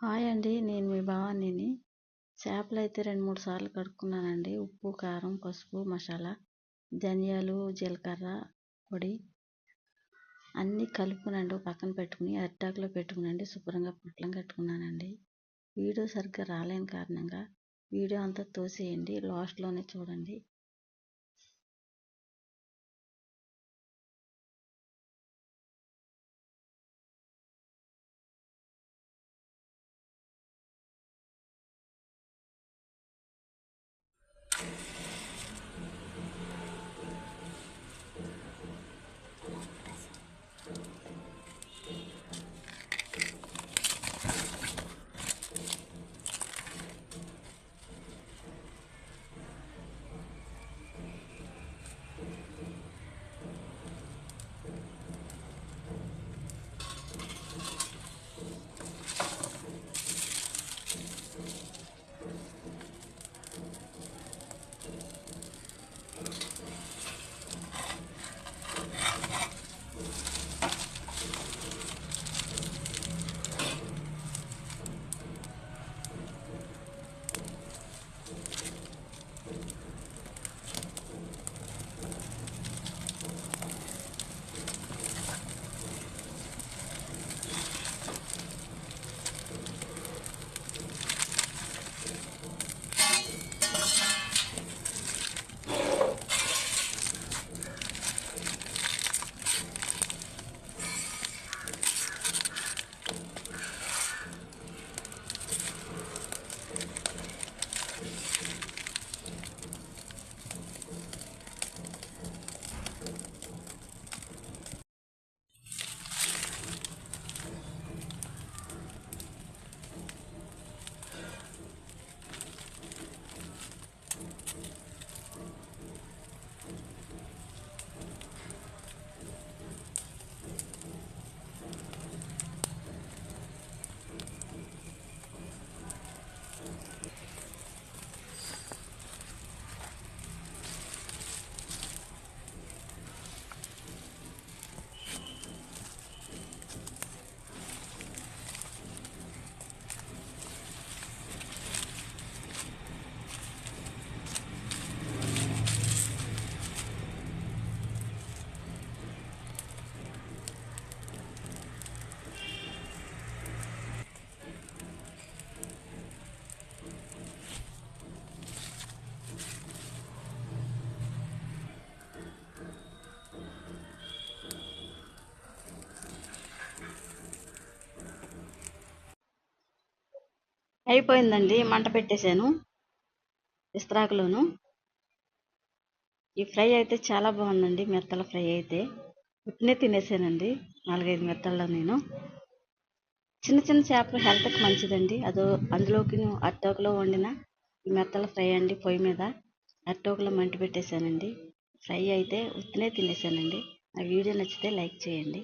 Hi అండి. నేను మీ భవానీని. చేపలు అయితే రెండు మూడు సార్లు కడుక్కున్నానండి. ఉప్పు కారం పసుపు మసాలా ధనియాలు జీలకర్ర పొడి అన్నీ కలుపుకునండి. పక్కన పెట్టుకుని అరిటాకులో పెట్టుకునండి. శుభ్రంగా పొట్లం కట్టుకున్నానండి. వీడియో సరిగ్గా రాలేని కారణంగా వీడియో అంతా తోసేయండి. లాస్ట్లోనే చూడండి. అయిపోయిందండి. మంట పెట్టేశాను. ఇస్త్రాకులోను. ఈ ఫ్రై అయితే చాలా బాగుందండి. మెత్తల ఫ్రై అయితే. ఉట్టినే తినేసానండి. నాలుగైదు మెత్తల్లో నేను. చిన్న చిన్న చేపలు హెల్త్కి మంచిదండి. అదో అందులోకి అట్టోకలో వండిన ఈ మెత్తల ఫ్రై అండి పొయ్యి మీద. అట్టోకలో మంట పెట్టేశానండి. ఫ్రై అయితే ఉత్తినే తినేసానండి. ఆ వీడియో నచ్చితే లైక్ చేయండి.